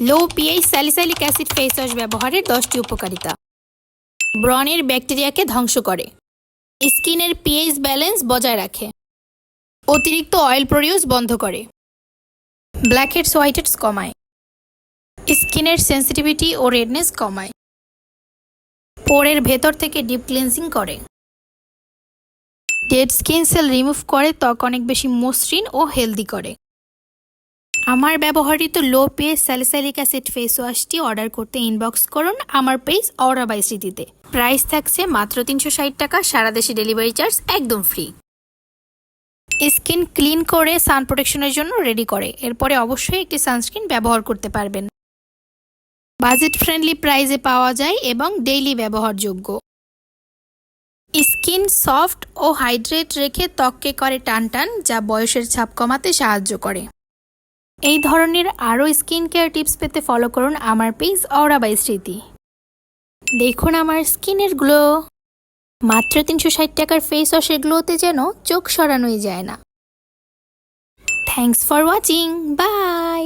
Low pH salicylic acid face wash ব্যবহারের দশটি উপকারিতা। ব্রণের ব্যাকটেরিয়াকে ধ্বংস করে। স্কিনের পিএইচ ব্যালেন্স বজায় রাখে। অতিরিক্ত অয়েল প্রডিউস বন্ধ করে। ব্ল্যাকহেডস হোয়াইটহেডস কমায়। স্কিনের সেন্সিটিভিটি ও রেডনেস কমায়। পোরের ভেতর থেকে ডিপ ক্লিনজিং করে। ডেড স্কিন সেল রিমুভ করে ত্বক অনেক বেশি মসৃণ ও হেলদি করে। আমার ব্যবহৃত low pH salicylic acid face ওয়াশটি order করতে ইনবক্স করুন আমার পেজ অরা বাই স্মৃতিতে প্রাইস থাকছে মাত্র তিনশো ষাট টাকা, সারা দেশে ডেলিভারি চার্জ একদম ফ্রি স্কিন ক্লিন করে সান প্রোটেকশনের জন্য রেডি করে। এরপরে অবশ্যই একটি সানস্ক্রিন ব্যবহার করতে পারবেন। বাজেট ফ্রেন্ডলি প্রাইসে পাওয়া যায় এবং ডেইলি ব্যবহারযোগ্য। স্কিন সফট ও হাইড্রেট রেখে ত্বককে করে টান টান যা বয়সের ছাপ কমাতে সাহায্য করে। এই ধরনের আরও স্কিন কেয়ার টিপস পেতে ফলো করুন আমার পেজ অরা বাই স্মৃতি দেখুন আমার স্কিনের গ্লো মাত্র তিনশো ষাট টাকার ফেস ওয়াশের গ্লোতে যেন চোখ সরানোই যায় না। Thanks for watching by